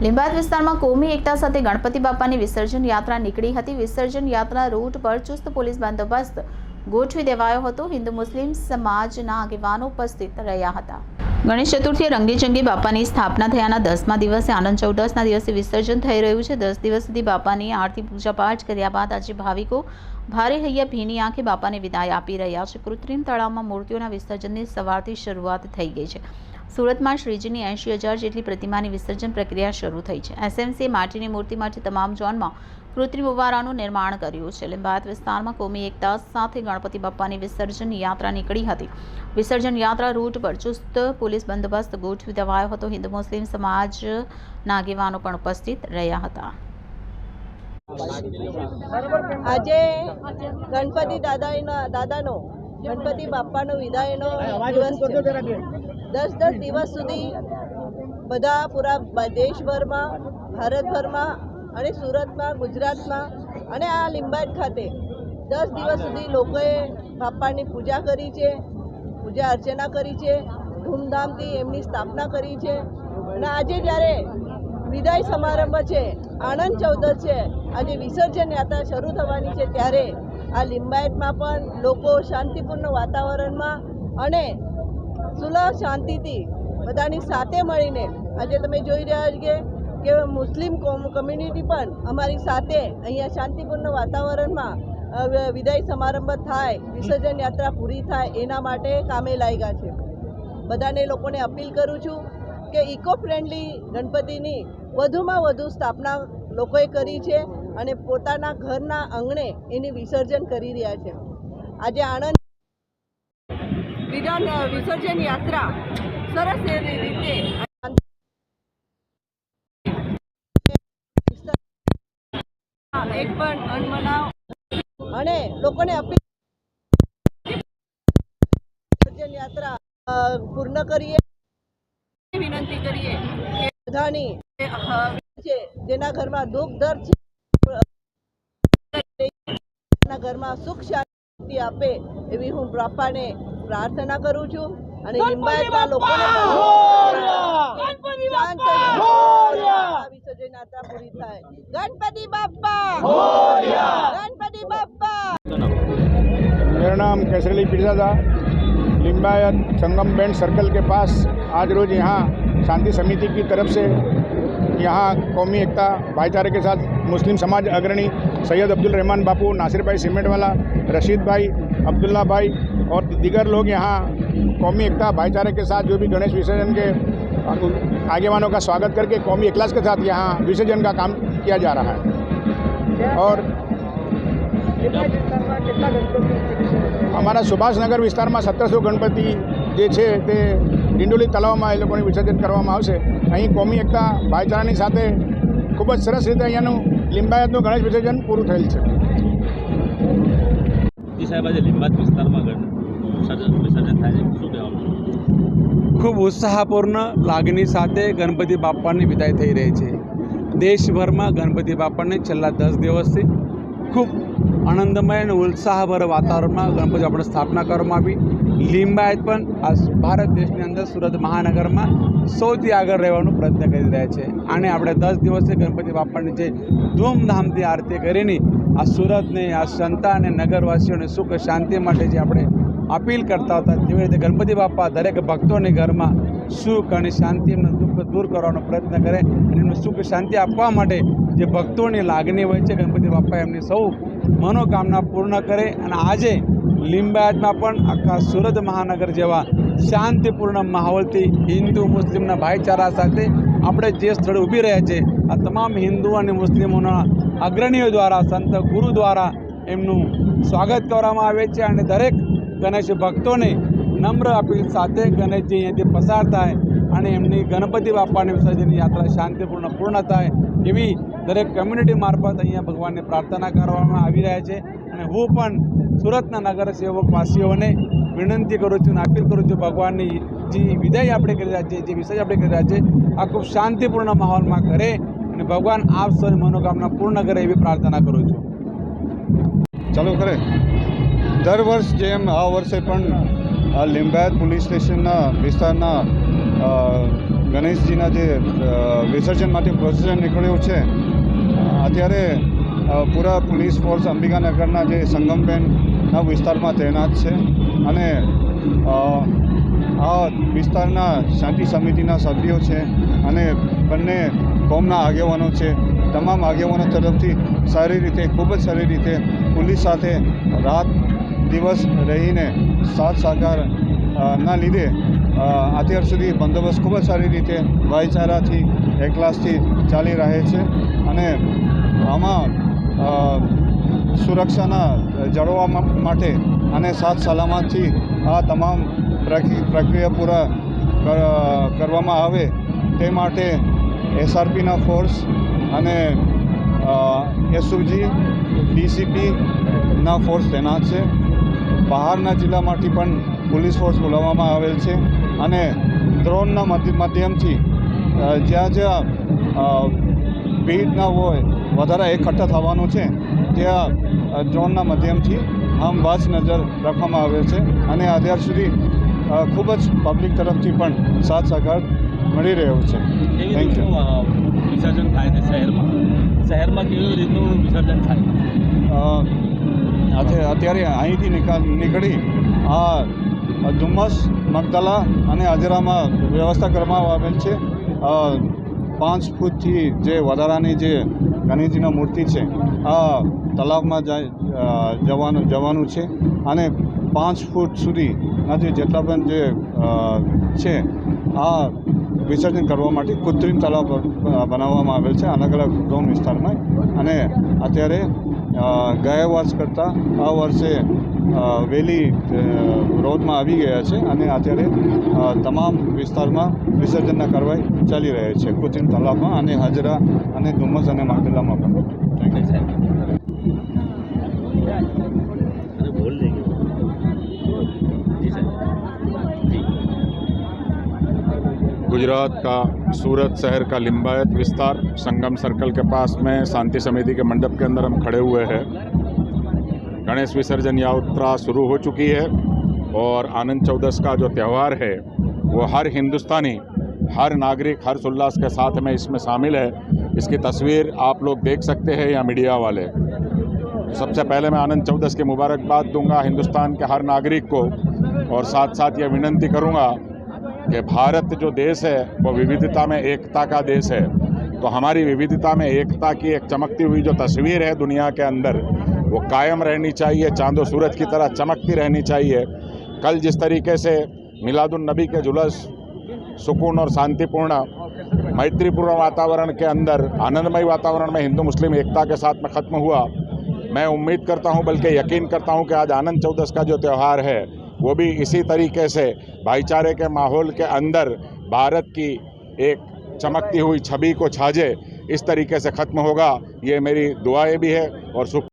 લીંબાયત વિસ્તારમાં કોમી એકતા સાથે ગણપતિ બાપાની વિસર્જન યાત્રા નીકળી હતી. વિસર્જન યાત્રા રૂટ પર ચુસ્ત પોલીસ બંદોબસ્ત ગોઠવી દેવાયો હતો. હિન્દુ મુસ્લિમ સમાજના આગેવાનો ઉપસ્થિત રહ્યા હતા. ગણેશ ચતુર્થીએ રંગીચંગી બાપાની સ્થાપના થયાના દસમા દિવસે, આનંદ ચૌદસના દિવસે વિસર્જન થઈ રહ્યું છે. દસ દિવસ સુધી બાપાની આરતી પૂજાપાઠ કર્યા બાદ આજે ભાવિકો ભારે હૈયા ભીની આંખે બાપાને વિદાય આપી રહ્યા છે. કૃત્રિમ તળાવમાં મૂર્તિઓના વિસર્જનની સવારથી શરૂઆત થઈ ગઈ છે. સુરતમાં શ્રીજીની એંશી હજાર જેટલી પ્રતિમાની વિસર્જન પ્રક્રિયા શરૂ થઈ છે. એસએમસીએ માટીની મૂર્તિમાંથી તમામ ઝોનમાં કૃત્રિમ ઉવારાનું નિર્માણ કર્યું છે. લિંબાયત વિસ્તારમાં કોમી એકતા સાથે ગણપતિ બાપ્પાની વિસર્જન યાત્રા નીકળી હતી. વિસર્જન યાત્રા રૂટ પર ચુસ્ત પોલીસ બંદોબસ્ત ગોઠવી દેવાયો હતો. હિન્દુ મુસ્લિમ સમાજના આગેવાનો પણ ઉપસ્થિત રહ્યા હતા. આજે ગણપતિ દાદાના દાદાનો, ગણપતિ બાપાનો વિદાયનો દિવસ દસ દસ દિવસ સુધી બધા પૂરા દેશભરમાં, ભારતભરમાં અને સુરતમાં, ગુજરાતમાં અને આ લિંબાયત ખાતે દસ દિવસ સુધી લોકોએ બાપાની પૂજા કરી છે, પૂજા અર્ચના કરી છે, ધૂમધામથી એમની સ્થાપના કરી છે અને આજે જ્યારે વિદાય સમારંભ છે આનંદ ચૌદશ છે, આજે વિસર્જન યાત્રા શરૂ થવાની છે ત્યારે આ લિંબાયતમાં પણ લોકો શાંતિપૂર્ણ વાતાવરણમાં અને સુલભ શાંતિથી બધાની સાથે મળીને આજે તમે જોઈ રહ્યા છો કે મુસ્લિમ કોમ- કમ્યુનિટી પણ અમારી સાથે અહીંયા શાંતિપૂર્ણ વાતાવરણમાં વિદાય સમારંભ થાય, વિસર્જન યાત્રા પૂરી થાય, એના માટે કામે લાગ્યા છે. બધાને લોકોને અપીલ કરું છું કે ઇકો ફ્રેન્ડલી ગણપતિની વધુમાં વધુ સ્થાપના લોકોએ કરી છે અને પોતાના ઘરના આંગણે એની વિસર્જન કરી રહ્યા છે. આજે આણંદ વિધાન વિસર્જન યાત્રા. સરસ એવી રીતે. એક પણ અનમનાવ. અને લોકોને અપીલ વિસર્જન યાત્રા પૂર્ણ કરીએ. વિનંતી કરીએ કે બધાની છે જેના ઘરમાં દુઃખ દર્દ છે ઘરમાં સુખ શાંતિ આપે એવી હું બાપાને પ્રાર્થના કરું છું અને લિંબાયતના લોકોને પણ શાંત થઈને આ વિસર્જન યાત્રા પૂરી થાય ગણપતિ બાપ્પા ગણપતિ બાપ્પા मेरा नाम केसरली पिरजादा लिम्बायत संगम बैंड सर्कल के पास आज रोज यहाँ शांति समिति की तरफ से यहाँ कौमी एकता भाईचारे के साथ मुस्लिम समाज अग्रणी सैयद अब्दुल रहमान बापू नासिर भाई सीमेंट वाला रशीद भाई अब्दुल्ला भाई और दीगर लोग यहाँ कौमी एकता भाईचारे के साथ जो भी गणेश विसर्जन के आगेवानों का स्वागत करके कौमी इखलास के साथ यहाँ विसर्जन का काम किया जा रहा है और અમારા સુભાષનગર વિસ્તારમાં સત્તરસો ગણપતિ જે છે તે ડિંડોલી તળાવમાં એ લોકોને વિસર્જન કરવામાં આવશે અહીં કોમી એકતા ભાઈચારાની સાથે ખૂબ જ સરસ રીતે અહીંયાનું લિંબાયતનું ગણેશ વિસર્જન પૂરું થયેલ છે જી સાહેબ આજે લીંબાદ વિસ્તારમાં ખૂબ ઉત્સાહપૂર્ણ લાગણી સાથે ગણપતિ બાપાની વિદાય થઈ રહી છે. દેશભરમાં ગણપતિ બાપાને છેલ્લા દસ દિવસથી ખૂબ આનંદમય અને ઉત્સાહભર વાતાવરણમાં ગણપતિ બાપાની સ્થાપના કરવામાં આવી. લિંબાયત પણ આ ભારત દેશની અંદર સુરત મહાનગરમાં સૌથી આગળ રહેવાનો પ્રયત્ન કરી રહ્યા છે. અને આપણે દસ દિવસે ગણપતિ બાપાની જે ધૂમધામથી આરતી કરીને આ સુરતને, આ સંતા અને નગરવાસીઓને સુખ શાંતિ માટે જે આપણે અપીલ કરતા હતા, તેવી રીતે ગણપતિ બાપા દરેક ભક્તોને ઘરમાં સુખ અને શાંતિ એમનું દુઃખ દૂર કરવાનો પ્રયત્ન કરે અને એમને સુખ શાંતિ આપવા માટે જે ભક્તોની લાગણી હોય છે, ગણપતિ બાપા એમની સૌ મનોકામના પૂર્ણ કરે અને આજે લિંબાયતમાં પણ આખા સુરત મહાનગર જેવા શાંતિપૂર્ણ માહોલથી હિન્દુ મુસ્લિમના ભાઈચારા સાથે આપણે જે સ્થળે ઊભી રહ્યા છે, આ તમામ હિન્દુ અને મુસ્લિમોના અગ્રણીઓ દ્વારા, સંત ગુરુ દ્વારા એમનું સ્વાગત કરવામાં આવે છે અને દરેક ગણેશ ભક્તોને નમ્ર અપીલ સાથે ગણેશજી અહીંયાથી પસાર થાય અને એમની ગણપતિ બાપાની વિસર્જનની યાત્રા શાંતિપૂર્ણ પૂર્ણ થાય એવી દરેક કમ્યુનિટી મારફત અહીંયા ભગવાનને પ્રાર્થના કરવામાં આવી રહ્યા છે. અને હું પણ સુરતના નગરસેવકવાસીઓને વિનંતી કરું છું અને અપીલ કરું છું ભગવાનની જે વિદાય આપણે કરી રહ્યા છીએ, જે વિસર્જન આપણે કરી રહ્યા છીએ, આ ખૂબ શાંતિપૂર્ણ માહોલમાં કરે અને ભગવાન આપ સૌની મનોકામના પૂર્ણ કરે એવી પ્રાર્થના કરું છું. ચાલુ કરે દર વર્ષ જેમ આ વર્ષે પણ આ લિંબાયત પોલીસ સ્ટેશનના વિસ્તારના ગણેશજીના જે વિસર્જન માટે પ્રોસેસન નીકળ્યું છે, અત્યારે પૂરા પોલીસ ફોર્સ અંબિકાનગરના જે સંગમબેનના વિસ્તારમાં તૈનાત છે અને આ વિસ્તારના શાંતિ સમિતિના સભ્યો છે અને બંને કોમના આગેવાનો છે. તમામ આગેવાનો તરફથી સારી રીતે, ખૂબ જ સારી રીતે પોલીસ સાથે રાત દિવસ રહીને સાથ સાકાર ના લીધે અત્યાર સુધી બંદોબસ્ત ખૂબ જ સારી રીતે ભાઈચારાથી, એકલાસથી ચાલી રહે છે અને આમાં સુરક્ષાના જળવવા માટે અને સાથ સલામતથી આ તમામ પ્રક્રિયા પૂરા કર- કરવામાં આવે તે માટે એસઆરપીના ફોર્સ અને એસયુજી, ડીસીપીના ફોર્સ તૈનાત છે. બહારના જિલ્લામાંથી પણ પોલીસ ફોર્સ બોલાવવામાં આવેલ છે અને ડ્રોનના માધ્યમથી જ્યાં જ્યાં ભીડ ના હોય વધારે એકઠા થવાનું છે ત્યાં ડ્રોનના માધ્યમથી આમ વાચ નજર રાખવામાં આવે છે અને અત્યાર સુધી ખૂબ જ પબ્લિક તરફથી પણ સાથ સહકાર મળી રહ્યો છે. થેન્ક યુ વિસર્જન થાય છે શહેરમાં? શહેરમાં કેવી રીતનું વિસર્જન થાય? અત્યારે અહીંથી નિકાલ નીકળી આ ધુમ્મસ મગદલા અને આજરામાં વ્યવસ્થા કરવામાં આવેલ છે. પાંચ ફૂટથી જે વધારાની જે ગણેશજીની મૂર્તિ છે, આ તલાવમાં જવાનું જવાનું છે. અને પાંચ ફૂટ સુધી, નથી, જેટલા પણ જે છે આ વિસર્જન કરવા માટે કૃત્રિમ તળાવ બનાવવામાં આવેલ છે અલગ અલગ ઝોન વિસ્તારમાં. અને અત્યારે ગયા વર્ષ કરતાં આ વર્ષે વહેલી રોદમાં આવી ગયા છે અને અત્યારે તમામ વિસ્તારમાં વિસર્જનના કાર્યવાહી ચાલી રહી છે કૃત્રિમ તળાવમાં અને હાજરા અને ધુમ્મસ અને માંડલામાં પણ. થેન્ક યુ गुजरात का सूरत शहर का लिम्बायत विस्तार संगम सर्कल के पास में शांति समिति के मंडप के अंदर हम खड़े हुए हैं। गणेश विसर्जन यात्रा शुरू हो चुकी है और आनंद चौदस का जो त्यौहार है, वो हर हिंदुस्तानी, हर नागरिक हर्ष उल्लास के साथ में इसमें शामिल है। इसकी तस्वीर आप लोग देख सकते हैं या मीडिया वाले। सबसे पहले मैं आनंद चौदस की मुबारकबाद दूँगा हिंदुस्तान के हर नागरिक को और साथ साथ ये विनंती करूँगा कि भारत जो देश है, वो विविधता में एकता का देश है। तो हमारी विविधता में एकता की एक चमकती हुई जो तस्वीर है दुनिया के अंदर, वो कायम रहनी चाहिए, चांदो सूरज की तरह चमकती रहनी चाहिए। कल जिस तरीके से मिलादुन नबी के जुलूस, सुकून और शांतिपूर्ण, मैत्रीपूर्ण वातावरण के अंदर, आनंदमय वातावरण में हिंदू मुस्लिम एकता के साथ में ख़त्म हुआ, मैं उम्मीद करता हूँ, बल्कि यकीन करता हूँ कि आज आनंद चौदस का जो त्यौहार है वो भी इसी तरीके से भाईचारे के माहौल के अंदर भारत की एक चमकती हुई छवि को छाजे, इस तरीके से ख़त्म होगा, ये मेरी दुआएँ भी है और शुभ